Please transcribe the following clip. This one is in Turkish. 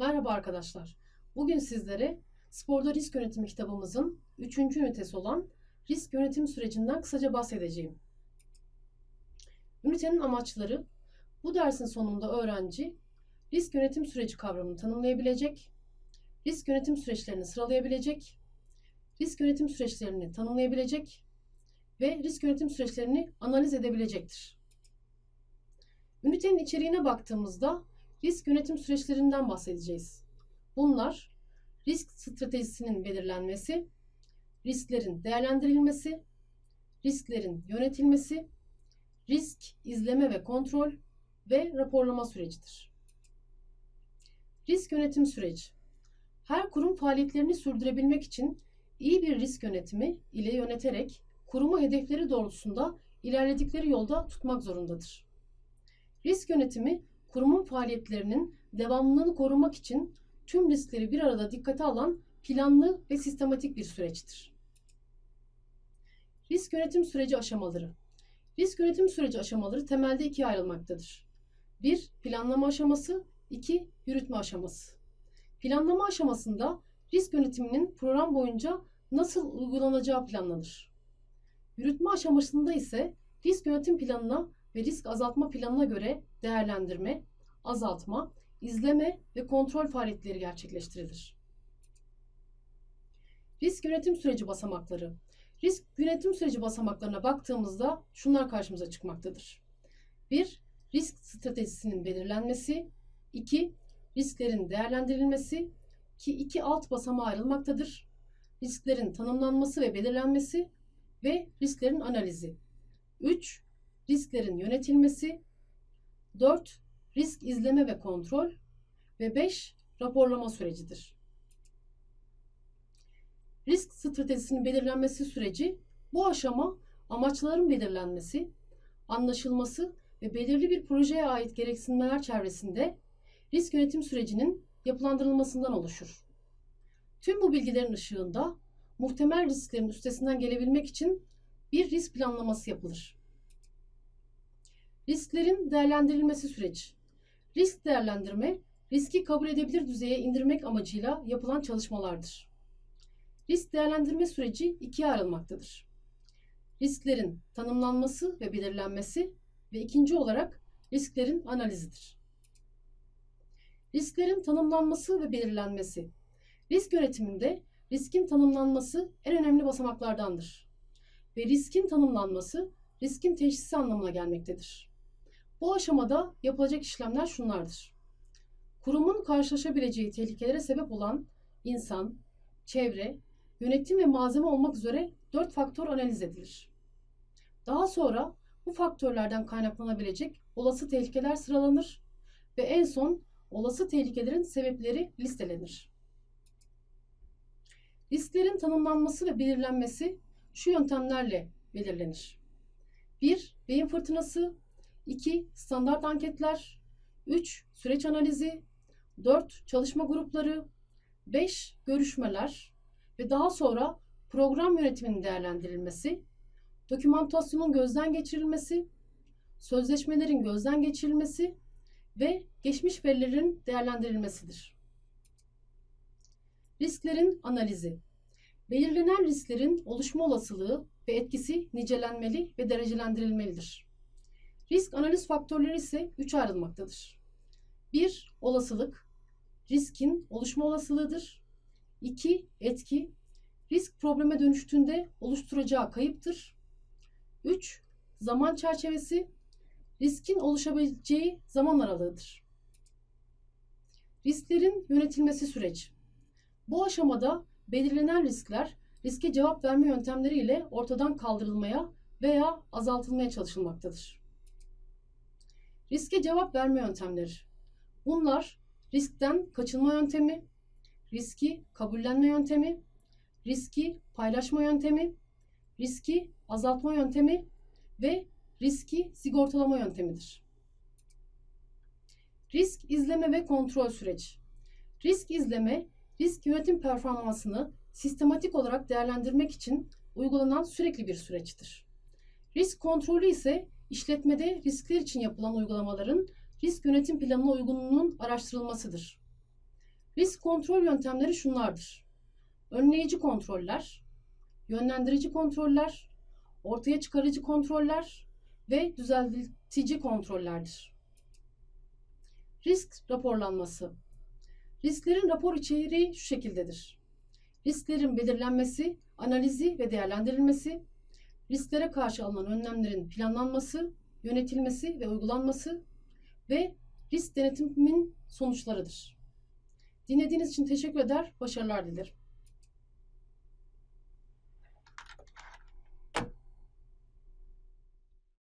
Merhaba arkadaşlar. Bugün sizlere Sporda Risk Yönetimi kitabımızın 3. ünitesi olan risk yönetim sürecinden kısaca bahsedeceğim. Ünitenin amaçları bu dersin sonunda öğrenci risk yönetim süreci kavramını tanımlayabilecek, risk yönetim süreçlerini sıralayabilecek, risk yönetim süreçlerini tanımlayabilecek ve risk yönetim süreçlerini analiz edebilecektir. Ünitenin içeriğine baktığımızda risk yönetim süreçlerinden bahsedeceğiz. Bunlar risk stratejisinin belirlenmesi, risklerin değerlendirilmesi, risklerin yönetilmesi, risk izleme ve kontrol ve raporlama sürecidir. Risk yönetim süreci. Her kurum faaliyetlerini sürdürebilmek için iyi bir risk yönetimi ile yöneterek kurumu hedefleri doğrultusunda ilerledikleri yolda tutmak zorundadır. Risk yönetimi kurumun faaliyetlerinin devamlılığını korumak için tüm riskleri bir arada dikkate alan planlı ve sistematik bir süreçtir. Risk yönetim süreci aşamaları. Risk yönetim süreci aşamaları temelde ikiye ayrılmaktadır. 1. Planlama aşaması 2. Yürütme aşaması. Planlama aşamasında risk yönetiminin program boyunca nasıl uygulanacağı planlanır. Yürütme aşamasında ise risk yönetim planına ve risk azaltma planına göre değerlendirme, azaltma, izleme ve kontrol faaliyetleri gerçekleştirilir. Risk yönetim süreci basamakları. Risk yönetim süreci basamaklarına baktığımızda şunlar karşımıza çıkmaktadır. 1. Risk stratejisinin belirlenmesi. 2. Risklerin değerlendirilmesi ki iki alt basamağa ayrılmaktadır. Risklerin tanımlanması ve belirlenmesi ve risklerin analizi. 3 risklerin yönetilmesi, 4. Risk izleme ve kontrol ve 5. Raporlama sürecidir. Risk stratejisinin belirlenmesi süreci bu aşama amaçların belirlenmesi, anlaşılması ve belirli bir projeye ait gereksinimler çevresinde risk yönetim sürecinin yapılandırılmasından oluşur. Tüm bu bilgilerin ışığında muhtemel risklerin üstesinden gelebilmek için bir risk planlaması yapılır. Risklerin değerlendirilmesi süreci. Risk değerlendirme, riski kabul edebilir düzeye indirmek amacıyla yapılan çalışmalardır. Risk değerlendirme süreci ikiye ayrılmaktadır. Risklerin tanımlanması ve belirlenmesi ve ikinci olarak risklerin analizidir. Risklerin tanımlanması ve belirlenmesi. Risk yönetiminde riskin tanımlanması en önemli basamaklardandır. Ve riskin tanımlanması riskin teşhisi anlamına gelmektedir. Bu aşamada yapılacak işlemler şunlardır. Kurumun karşılaşabileceği tehlikelere sebep olan insan, çevre, yönetim ve malzeme olmak üzere dört faktör analiz edilir. Daha sonra bu faktörlerden kaynaklanabilecek olası tehlikeler sıralanır ve en son olası tehlikelerin sebepleri listelenir. Risklerin tanımlanması ve belirlenmesi şu yöntemlerle belirlenir. 1. Beyin fırtınası 2. Standart anketler 3. Süreç analizi 4. Çalışma grupları 5. Görüşmeler ve daha sonra program yönetiminin değerlendirilmesi, dokümantasyonun gözden geçirilmesi, sözleşmelerin gözden geçirilmesi ve geçmiş verilerin değerlendirilmesidir. Risklerin analizi Belirlenen risklerin oluşma olasılığı ve etkisi nicelenmeli ve derecelendirilmelidir. Risk analiz faktörleri ise 3 ayrılmaktadır. 1. Olasılık. Riskin oluşma olasılığıdır. 2. Etki. Risk probleme dönüştüğünde oluşturacağı kayıptır. 3. Zaman çerçevesi. Riskin oluşabileceği zaman aralığıdır. Risklerin yönetilmesi süreci. Bu aşamada belirlenen riskler riske cevap verme yöntemleriyle ortadan kaldırılmaya veya azaltılmaya çalışılmaktadır. Riske cevap verme yöntemleri. Bunlar riskten kaçınma yöntemi, riski kabullenme yöntemi, riski paylaşma yöntemi, riski azaltma yöntemi ve riski sigortalama yöntemidir. Risk izleme ve kontrol süreci. Risk izleme, risk yönetim performansını sistematik olarak değerlendirmek için uygulanan sürekli bir süreçtir. Risk kontrolü ise İşletmede riskler için yapılan uygulamaların risk yönetim planına uygunluğunun araştırılmasıdır. Risk kontrol yöntemleri şunlardır. Önleyici kontroller, yönlendirici kontroller, ortaya çıkarıcı kontroller ve düzeltici kontrollerdir. Risk raporlanması. Risklerin rapor içeriği şu şekildedir. Risklerin belirlenmesi, analizi ve değerlendirilmesi, risklere karşı alınan önlemlerin planlanması, yönetilmesi ve uygulanması ve risk denetimin sonuçlarıdır. Dinlediğiniz için teşekkür eder, başarılar dilerim.